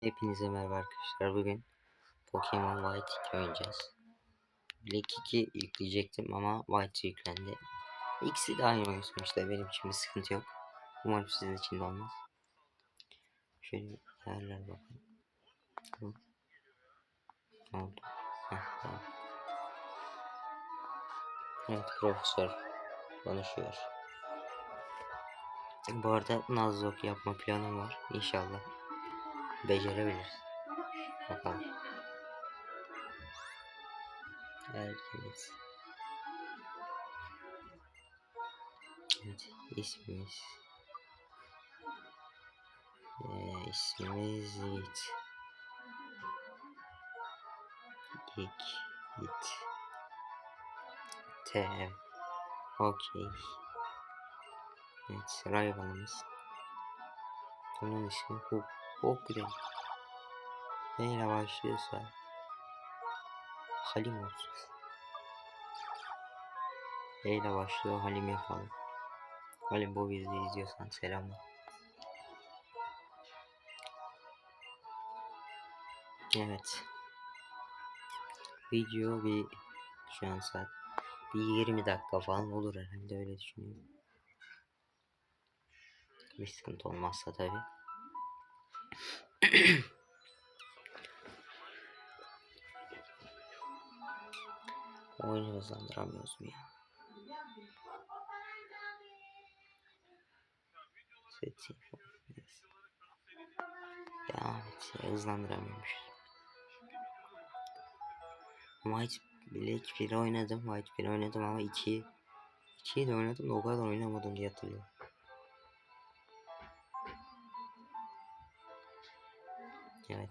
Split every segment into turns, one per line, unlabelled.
Hepinize merhaba arkadaşlar. Bugün Pokemon White 2 oynayacağız. Black 2 yükleyecektim ama White yüklendi. İkisi de aynı oyun sonuçta. Benim için bir sıkıntı yok. Umarım sizin için de olmaz. Şöyle bakalım. Hı. Ne oldu? Heh, tamam. Evet profesör konuşuyor. Bu arada Nuzlocke yapma planım var. İnşallah becerebiliriz. Bakalım. Herkes. Evet, ismimiz. Ee, ismimiz Yiğit. Gik, Git. T. Okey. Evet, rivalımız. Onun ismi Hook. Değil. Neyle başlıyorsa Halim olsun. Neyle başlıyor Halim yapalım. Halim bu videoyu izliyorsan selamlar. Evet. Video bir şu an saat bir 20 dakika falan olur herhalde öyle düşünüyorum. Bir sıkıntı olmazsa tabii. Oyunu hızlandıramıyoruz mu ya? Yes. Devam et. Hızlandıramıyormuş. Hiç Black 1 oynadım. White 1 oynadım ama 2 2'yi de oynadım da o kadar oynamadım diye hatırlıyorum. Evet.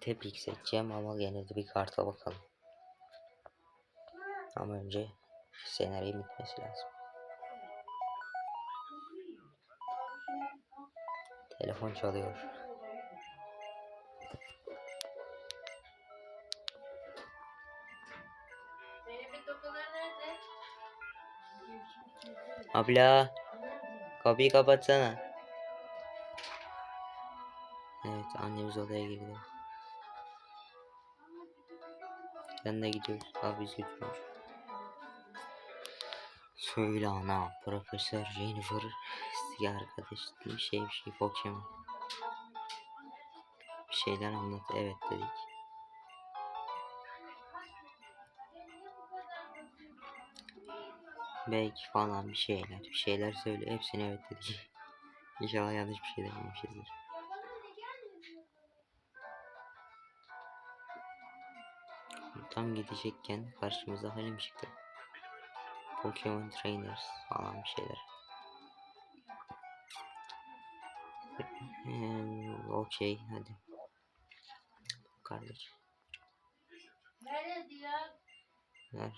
Tebrik seçeceğim ama gene de bir karta bakalım. Ama önce senaryo bitmesi lazım. Telefon çalıyor. Abla kapıyı kapatsana. Evet annemiz odaya girdi. Ben de gidiyoruz. Abi biz götürüyoruz. Söyle ana. Profesör Jennifer. Eski arkadaş şey bir şey. Bir şeyler anlat. Evet dedik. Belki falan bir şeyler. Bir şeyler söyle. Hepsine evet dedik. İnşallah yanlış bir şey dememişizdir. Tam gidecekken karşımıza Halim çıktı. Pokemon Trainers falan bir şeyler. Ee, Okey hadi. Kardeş.
Nerede ya?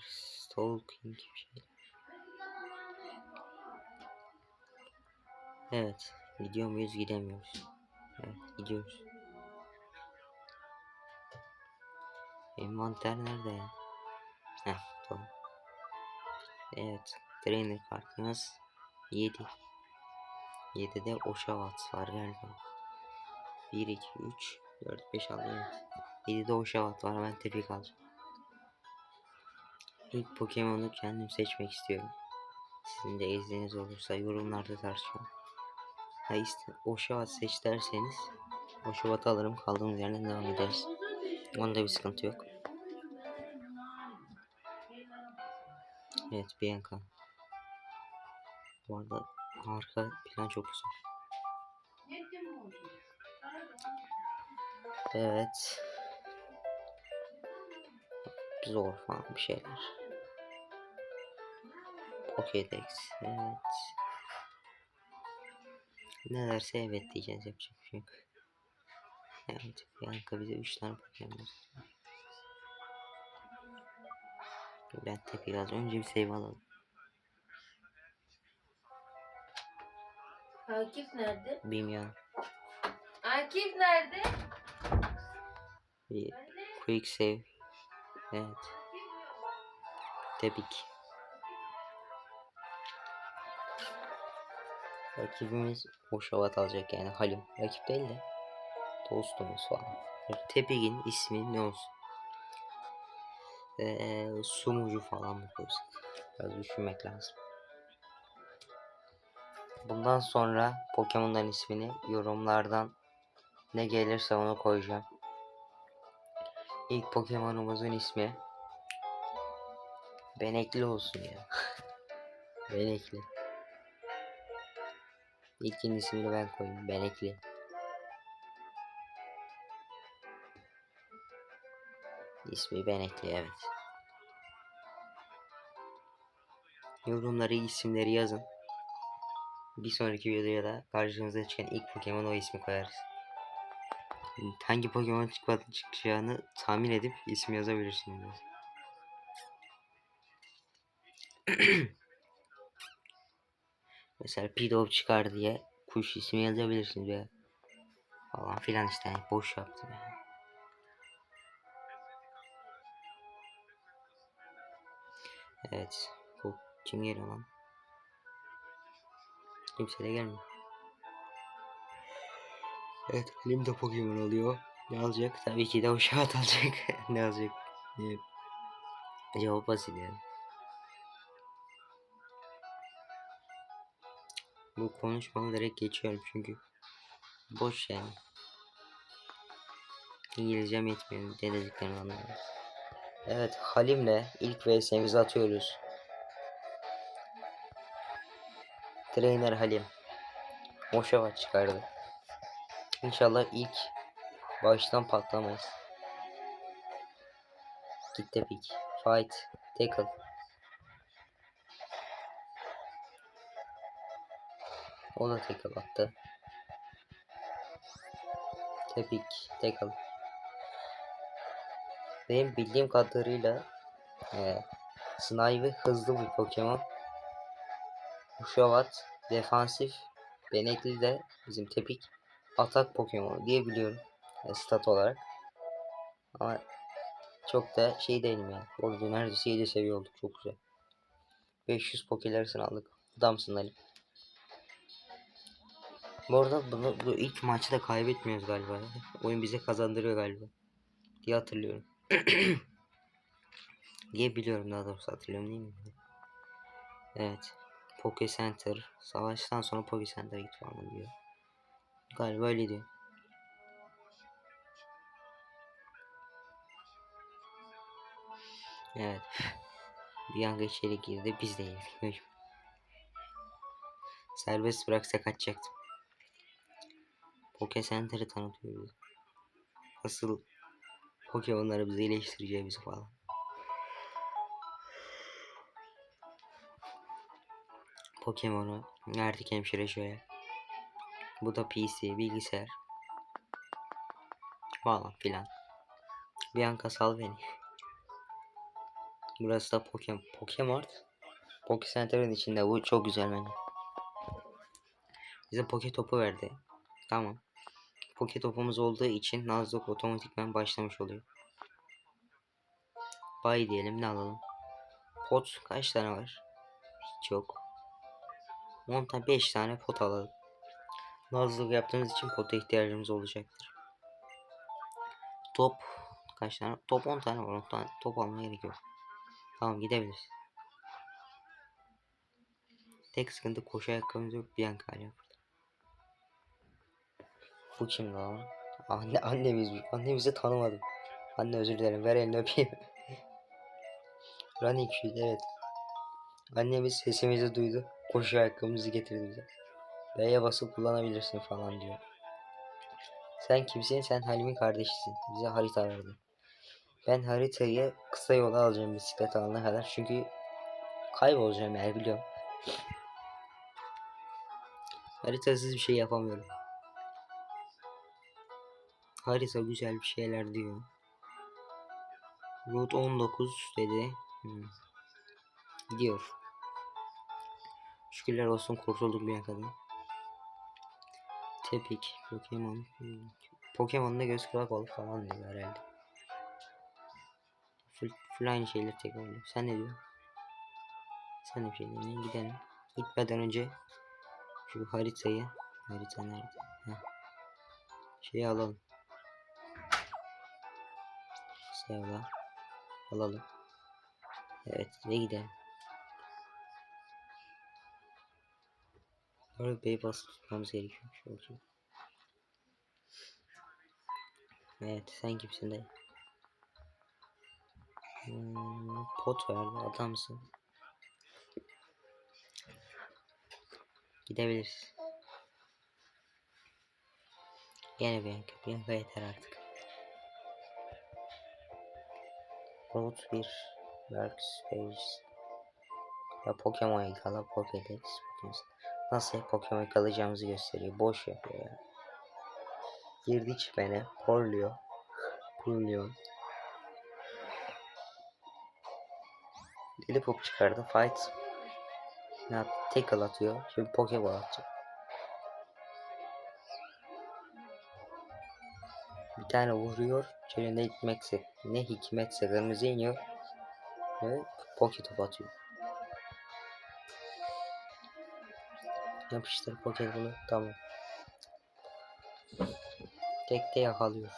Stalking bir şey. Evet. Gidiyor muyuz gidemiyoruz. Evet gidiyoruz. Envanter nerede ya? Heh tamam. Evet. Trainer kartımız 7. 7'de Oshawott var galiba. 1, 2, 3, 4, 5, 6, evet. 7'de Oshawott var ben tepki alacağım. İlk Pokemon'u kendim seçmek istiyorum. Sizin de izniniz olursa yorumlarda tartışalım. Ha işte Oshawott seç derseniz Oshawott alırım kaldığımız yerden devam ederiz. Onda bir sıkıntı yok. Evet Bianca. Bu arada arka plan çok güzel. Evet. Zor falan bir şeyler. Pokédex. Evet. Ne derse evet diyeceğiz yapacak bir şey yok. Evet Bianca bize 3 tane Pokemon. Ben tek biraz önce bir save alalım.
Akif nerede?
Bilmiyorum.
Akif nerede?
Bir quick save. Evet. Tebrik. Rakibimiz Oşavat alacak yani Halim. Rakip değil de dostumuz falan. Tepegin ismi ne olsun? Ee, sumucu falan mı koysak? Biraz düşünmek lazım. Bundan sonra Pokemon'ların ismini yorumlardan ne gelirse onu koyacağım. İlk Pokemon'umuzun ismi Benekli olsun ya. Benekli. İlkinin ismini ben koyayım. Benekli. İsmi Benekli evet. Yorumları isimleri yazın. Bir sonraki videoya da karşımıza çıkan ilk Pokemon o ismi koyarız. Hangi Pokemon çıkacağını tahmin edip isim yazabilirsiniz. Mesela Pidove çıkar diye kuş ismi yazabilirsiniz ya. Falan filan işte yani boş yaptım yani. Evet. Bu kim geliyor lan? Kimse de gelmiyor. Evet Halim de Pokemon alıyor. Ne alacak? Tabii ki de o şahat alacak. ne alacak? Ne? Cevap basit yani. Bu konuşmamı direkt geçiyorum çünkü boş yani. İngilizcem yetmiyor dediklerini anlamıyorum. Evet Halim'le ilk VS'mizi atıyoruz. Trainer Halim. Moşava çıkardı. İnşallah ilk baştan patlamayız. Gitti pik. Fight. Tackle. O da tackle attı. Tepik. Tackle. Benim bildiğim kadarıyla e, Snivy hızlı bir Pokemon. Uşavat defansif. Benekli de bizim tepik atak Pokemon diye biliyorum. e, stat olarak. Ama çok da şey değilim yani. Orada neredeyse 7 seviye olduk. Çok güzel. 500 Poke'lerisini aldık. Adamsın Ali. Bu arada bunu, bu ilk maçı da kaybetmiyoruz galiba. Oyun bize kazandırıyor galiba. Diye hatırlıyorum. diye biliyorum daha doğrusu hatırlıyorum değil mi? Evet. Poke Center. Savaştan sonra Poke Center'a git falan diyor. Galiba öyle diyor. Evet. Bir anda içeri girdi. Biz de yedik. Serbest bıraksa kaçacaktım. Poke Center'ı tanıtıyor bize. Nasıl Pokemon'ları bize iyileştireceğimizi falan. Pokemon'u verdik hemşire şöyle. Bu da PC, bilgisayar. Falan filan. Bianca sal beni. Burası da Pokemon. Pokemart. Poke Center'ın içinde bu çok güzel bence. Bize Poke topu verdi. Tamam. Poke topumuz olduğu için Nuzlocke otomatikman başlamış oluyor. Bay diyelim ne alalım? Pot kaç tane var? Hiç yok. 10 tane 5 tane pot alalım. Nuzlocke yaptığımız için pota ihtiyacımız olacaktır. Top kaç tane? Top 10 tane var. 10 tane top almaya gerek yok. Tamam gidebiliriz. Tek sıkıntı koşu ayakkabımız yok. Hala burada. Bu kim lan? Anne, annemiz, annemizi tanımadım. Anne özür dilerim. Ver elini öpeyim. Running shoes evet. Annemiz sesimizi duydu. Koşu ayakkabımızı getirdi bize. B'ye basıp kullanabilirsin falan diyor. Sen kimsin? Sen Halim'in kardeşisin. Bize harita verdi. Ben haritayı kısa yola alacağım bisiklet alana kadar. Çünkü kaybolacağım yani biliyorum. Haritasız bir şey yapamıyorum. Harita güzel bir şeyler diyor. Route 19 dedi. Hmm. Gidiyor. Şükürler olsun kurtulduk bir kadın. Tepik, Pokemon. Hmm. Pokemon'da göz kulak ol falan diyor herhalde. Full, aynı şeyler tekrar ediyor. Sen ne diyorsun? Sen de bir şey demiyorsun. Gidelim. Gitmeden önce şu haritayı harita nerede? Heh. Şeyi alalım. Sevla. Alalım. Evet ve gidelim. Böyle bey basıp tutmamız gerekiyor. Olsun. Evet sen kimsin de? Hmm, pot verdi adamsın. Gidebiliriz. Gene Bianca. Bianca yeter artık. Road 1 Workspace Ya Pokemon yakala Pokédex. Nasıl Pokemon yakalayacağımızı gösteriyor. Boş yapıyor ya. Girdi çipene. Porluyor. Porluyor. Deli pop çıkardı. Fight. Yaptı? Tackle atıyor. Şimdi Pokeball atacak. Bir tane vuruyor. Şöyle ne hikmetse, ne hikmetse kırmızı iniyor. Ve poke top atıyor. Yapıştır Pokeball'u. Tamam. Tekte yakalıyor.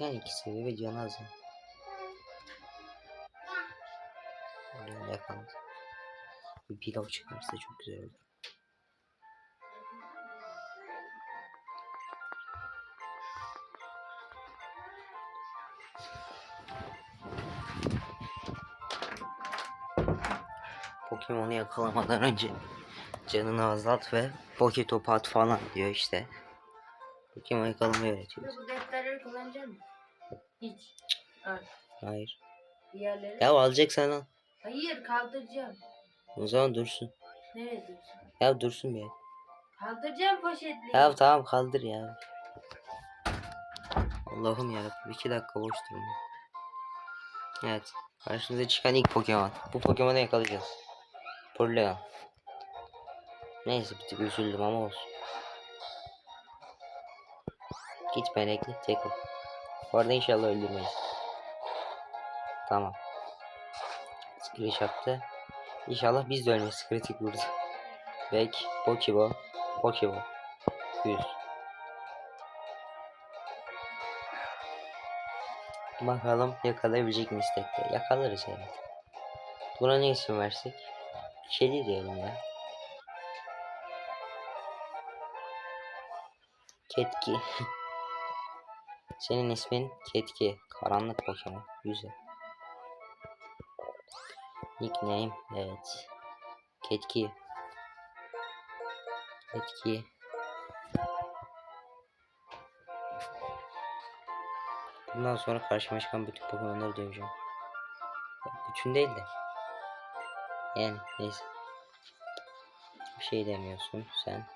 Yani iki seviye ve canı az. Öyle yakaladı. Bir pilav çıkarsa çok güzel olur. Pokemon'u yakalamadan önce canını azalt ve Poke topu at falan diyor işte. Pokemon yakalamayı öğretiyor.
Bu defterleri kullanacak mısın? Hiç. Artık.
Hayır.
Diğerleri.
Ya alacaksan al.
Hayır kaldıracağım.
O zaman dursun.
Nereye dursun?
Ya dursun bir.
Kaldıracağım poşetliği.
Ya tamam kaldır ya. Allah'ım yarabbim iki dakika boş durma. Evet. Karşımıza çıkan ilk Pokemon. Bu Pokemon'u yakalayacağız. Porleon. Neyse bir tık üzüldüm ama olsun. Git benekli tek ol. Bu arada inşallah öldürmeyiz. Tamam. Scratch yaptı. İnşallah biz de ölmeyiz. Kritik vurdu. Bek, Pokeball, Pokeball. 100. Bakalım yakalayabilecek miyiz tekte? Yakalarız herhalde. Buna ne isim versek? Kedi diyelim ya. Ketki. Senin ismin Ketki. Karanlık Pokemon. Güzel. Nickname. Evet. Ketki. Ketki. Bundan sonra karşıma çıkan bütün Pokemon'ları döveceğim. Bütün değil de. Yani neyse. Bir şey demiyorsun sen.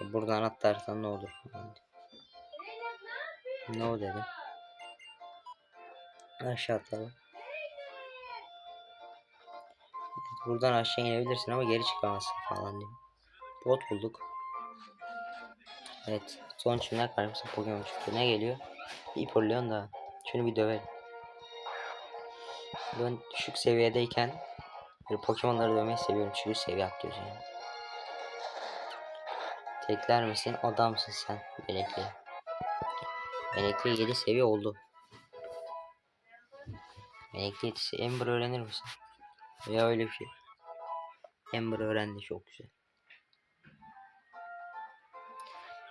Buradan atlarsan ne olur. Ne o dedim. Aşağı atlayalım. Evet, Buradan aşağı inebilirsin ama geri çıkamazsın falan diyor. Bot bulduk. Evet. Son çimler karşımıza Pokemon çıktı. Ne geliyor? Bir Hippolyon daha. Şunu bir dövelim. Ben düşük seviyedeyken böyle Pokemon'ları dövmeyi seviyorum çünkü seviye atlıyorsun yani. Tekler misin? Adamsın sen. Benekli. Benekli 7 seviye oldu. Benekli 7 seviye. Ember öğrenir misin? Ya öyle bir şey. Ember öğrendi çok güzel.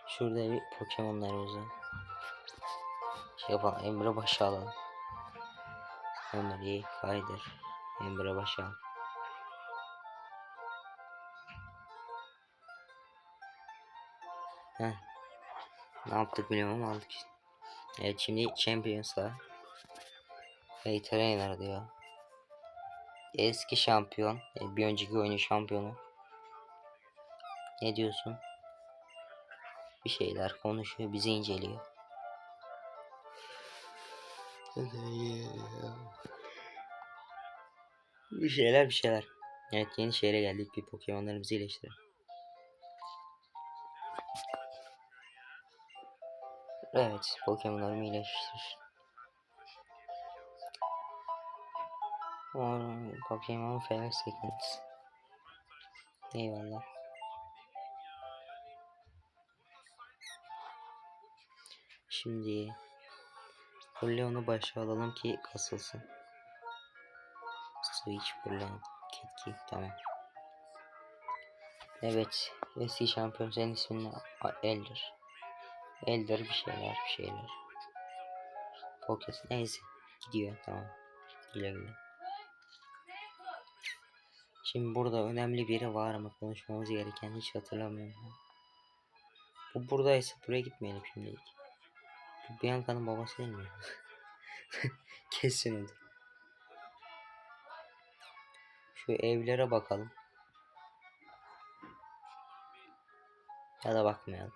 Şurada bir Pokemon'larımızı şey yapalım. Emre başa alalım. İyi kaydır. Emre başa al. Heh. Ne yaptık bilmiyorum aldık işte. Evet şimdi Champions'la Hey Trainer diyor. Eski şampiyon. e, Bir önceki oyunun şampiyonu. Ne diyorsun? bir şeyler konuşuyor, bizi inceliyor. Bir şeyler bir şeyler. Evet yeni şehre geldik bir Pokemon'larımızı iyileştirelim. Evet Pokemon'larımı iyileştir. Pokemon Fair Seconds. Eyvallah. Şimdi Leon'u başa alalım ki kasılsın. Switch Leon. Kitki tamam. Evet. Eski şampiyon senin ismin Elder. Elder bir şeyler bir şeyler. Pocket neyse. Gidiyor tamam. Güle güle. Şimdi burada önemli biri var mı konuşmamız gereken hiç hatırlamıyorum. Bu buradaysa buraya gitmeyelim şimdilik. Bu Bianca'nın babası değil mi? Kesin odur. Şu evlere bakalım. Ya da bakmayalım.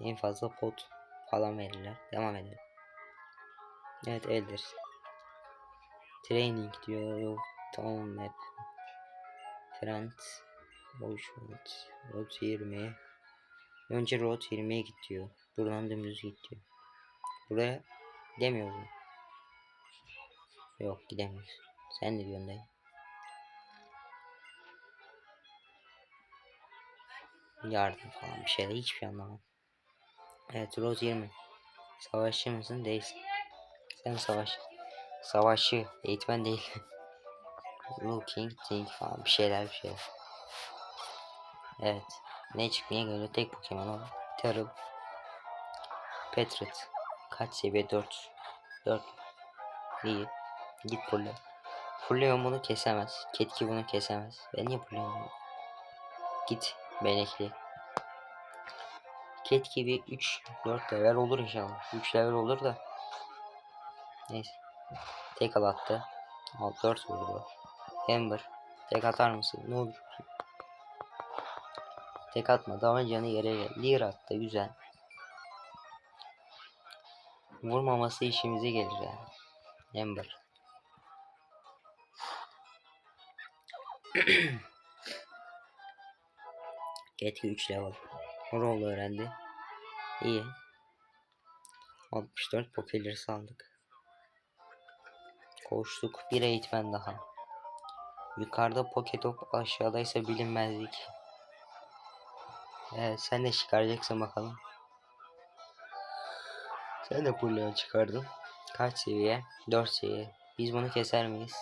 En fazla pot falan verirler. Devam edelim. Evet Elder. Training diyor. Yok. Tamam map. Friend. Ocean. Road 20. Önce Road 20'ye git diyor. Buradan dümdüz git diyor. Buraya gidemiyoruz mu? Yok gidemiyoruz. Sen ne diyorsun dayı? Yardım falan bir şeyler hiçbir şey anlamadım. Evet Road 20. Savaşçı mısın? Değilsin. Sen savaş. Savaşçı. Eğitmen değil. Looking, think falan bir şeyler bir şeyler. Evet. Ne çıkmaya göre tek Pokemon o. Terrell. Petrit. Kaç seviye? 4. 4. İyi. Git pulle. Pulleon bunu kesemez. Ketki bunu kesemez. Ben niye Pulleon Git. Benekli. Ket gibi 3 4 level olur inşallah. 3 level olur da. Neyse. Tek al attı. Al 4 vurdu. Ember. Tek atar mısın? Ne olur. Tek atmadı ama canı yere geldi. Leer attı. Güzel. Vurmaması işimize gelir yani. Ember. Ketki 3 level. Rol öğrendi. İyi. 64 pokeleri aldık. Koştuk. Bir eğitmen daha. Yukarıda Poketop aşağıdaysa bilinmezlik. Evet sen de çıkaracaksın bakalım. Sen de Pulleon çıkardın. Kaç seviye? 4 seviye. Biz bunu keser miyiz?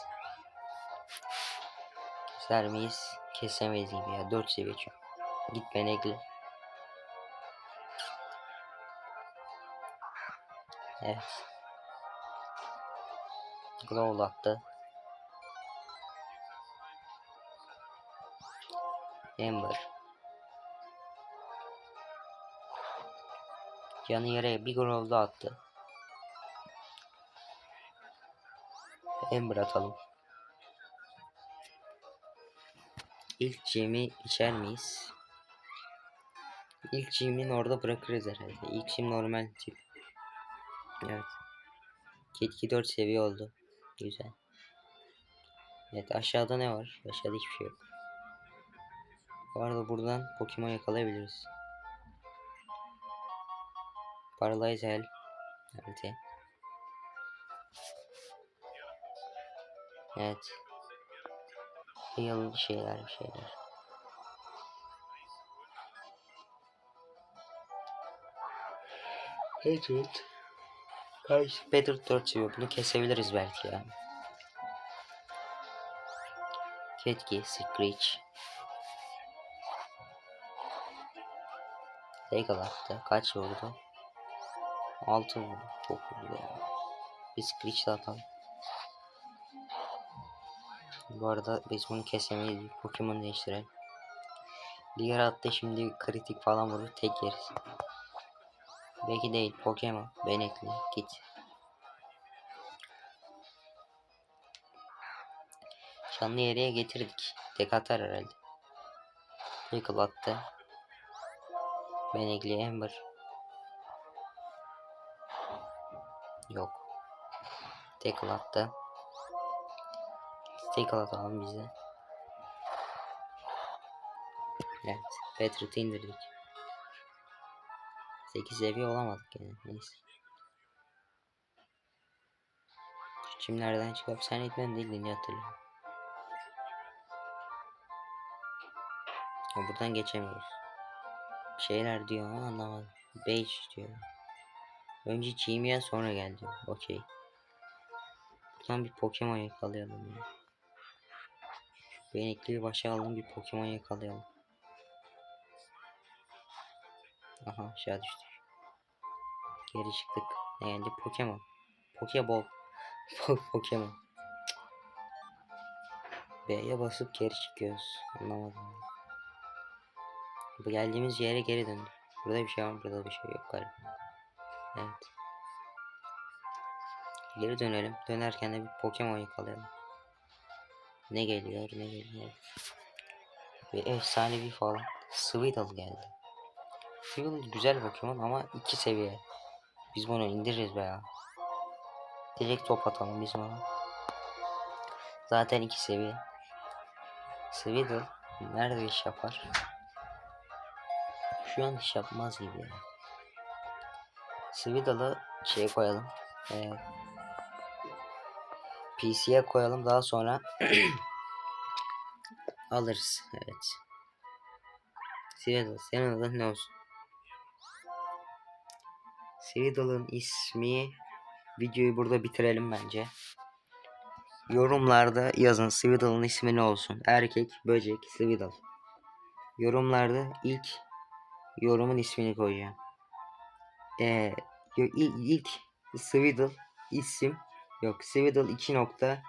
Keser miyiz? Kesemeyiz gibi ya. 4 seviye. Git Benekli. Evet. Growl attı. Ember. Canı yere bir Growl attı. Ember atalım. İlk Jim'i içer miyiz? İlk Jim'in orada bırakırız herhalde. İlk Jim normal tip. Evet. Ketki 4 seviye oldu. Güzel. Evet aşağıda ne var? Aşağıda hiçbir şey yok. Bu arada buradan Pokemon yakalayabiliriz. Paralyze Hell. Evet. Evet. Bir şeyler bir şeyler. Evet. Kaç? Better 4 seviyor. Bunu kesebiliriz belki ya. Ketki, Screech. Regal attı. Kaç vurdu? 6 vurdu. Çok vurdu ya. Bir Screech atalım. Bu arada biz bunu kesemeyiz. Pokemon değiştirelim. Diğer attı şimdi kritik falan vurur. Tek yeriz. Belki değil. Pokemon. Benekli. Git. Canlı yere getirdik. Tek atar herhalde. Pickle attı. Benekli Ember. Yok. Tackle attı. Tackle atalım bize. Evet. Patriot'ı indirdik. 8 seviye olamadık yani. Neyse. Çimlerden çıkıp sen etmen değildin diye hatırlıyorum. Ha, buradan geçemiyoruz. Şeyler diyor ama anlamadım. Beige diyor. Önce çiğmeyen sonra geldi. Okey. Buradan bir Pokemon yakalayalım ya. Şu Benekliyi başa aldım bir Pokemon yakalayalım. Aha aşağı düştük. Geri çıktık. Ne geldi? Pokemon. Pokeball. Po- Pokemon. B'ye basıp geri çıkıyoruz. Anlamadım. Bu geldiğimiz yere geri döndük. Burada bir şey var, burada bir şey yok galiba. Evet. Geri dönelim. Dönerken de bir Pokemon yakalayalım. Ne geliyor, ne geliyor. Bir efsanevi falan. Sweettle geldi. Sweettle güzel Pokemon ama iki seviye. Biz bunu indiririz be ya. Direkt top atalım biz ona. Zaten iki seviye. Sweettle nerede iş yapar? Şu an iş yapmaz gibi ya. Sweetle'ı şeye koyalım. Ee, PC'ye koyalım daha sonra alırız. Evet. Sweetle senin adın ne olsun? Sweetle'ın ismi videoyu burada bitirelim bence. Yorumlarda yazın Sweetle'ın ismi ne olsun? Erkek, böcek, Sweetle. Yorumlarda ilk yorumun ismini koyacağım. Ee, ilk, ilk isim yok Sweetle 2 nokta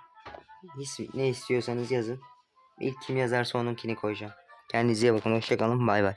ne istiyorsanız yazın. İlk kim yazarsa onunkini koyacağım. Kendinize iyi bakın. Hoşçakalın. Bay bay.